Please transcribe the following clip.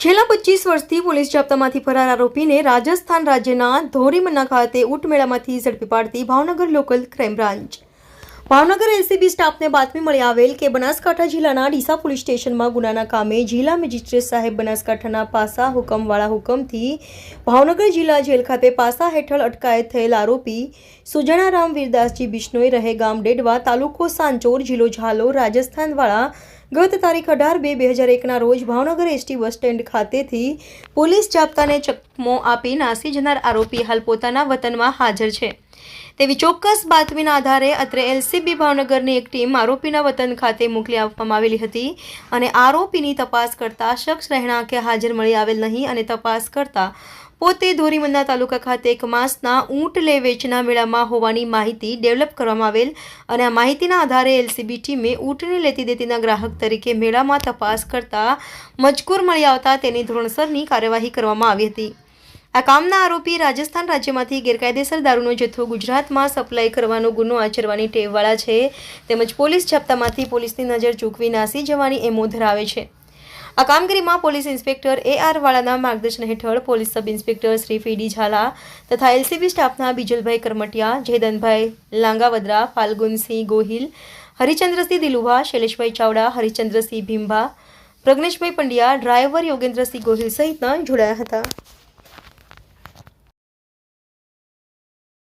છેલ્લા પચીસ વર્ષથી પોલીસ જાપ્તામાંથી ફરાર આરોપીને રાજસ્થાન રાજ્યના ધોરીમના ખાતે ઉટમેળામાંથી ઝડપી પાડતી Bhavnagar local crime branch. Bhavnagar LCB સ્ટાફને બાતમી મળી આવેલ કે બનાસકાંઠા જિલ્લાના ડીસા પોલીસ સ્ટેશનમાં ગુનાના કામે જિલ્લા મેજિસ્ટ્રેટ સાહેબ બનાસકાંઠાના પાસા હુકમવાળા હુકમથી ભાવનગર જિલ્લા જેલ ખાતે પાસા હેઠળ અટકાયત થયેલ આરોપી સુજણારામ વીરદાસજી બિશ્નોઈ રહે ગામ ડેડવા તાલુકો સાંચોર જિલ્લો ઝાલોર રાજસ્થાનવાળા ગત તારીખ અઢાર બે બે હજાર એકના રોજ ભાવનગર એસટી બસ સ્ટેન્ડ ખાતેથી પોલીસ જાપ્તાને ચકમો આપી નાસી જનાર આરોપી હાલ પોતાના વતનમાં હાજર છે. તેવી ચોક્કસ બાતમીના આધારે અત્રે એલસીબી ભાવનગરની એક ટીમ આરોપીના વતન ખાતે મોકલી આપવામાં આવેલી હતી અને આરોપીની તપાસ કરતા શખ્સ રહેણાંકે હાજર મળી આવેલ નહીં અને તપાસ કરતા પોતે ધોરીમંદા તાલુકા ખાતે એક માસના ઊંટ લે વેચના મેળામાં હોવાની માહિતી ડેવલપ કરવામાં આવેલ અને આ માહિતીના આધારે એલસીબી ટીમે ઊંટની લેતી દેતીના ગ્રાહક તરીકે મેળામાં તપાસ કરતા મજકૂર મળી આવતા તેની ધોરણસરની કાર્યવાહી કરવામાં આવી હતી. આ કામના આરોપી રાજસ્થાન રાજ્યમાંથી ગેરકાયદેસર દારૂનો જથ્થો ગુજરાતમાં સપ્લાય કરવાનો ગુનો આચરવાની ટેવવાળા છે. તેમજ પોલીસ જપ્તામાંથી પોલીસની નજર ચૂકવી નાસી જવાની એમો ધરાવે છે. આ કામગીરીમાં પોલીસ ઇન્સ્પેક્ટર એ આર વાળાના માર્ગદર્શન હેઠળ police sub inspector Shri ફીડી Jhala તથા એલસીબી સ્ટાફના બીજલભાઈ કરમટિયા, જયદનભાઈ લાંગાવદરા ફાલ્ગુનસિંહ ગોહિલ, હરિચંદ્રસિંહ દિલુભા શૈલેષભાઈ ચાવડા, હરિચંદ્રસિંહ ભીંભા, પ્રજ્ઞેશભાઈ પંડ્યા, ડ્રાઈવર યોગેન્દ્રસિંહ ગોહિલ સહિતના જોડાયા હતા.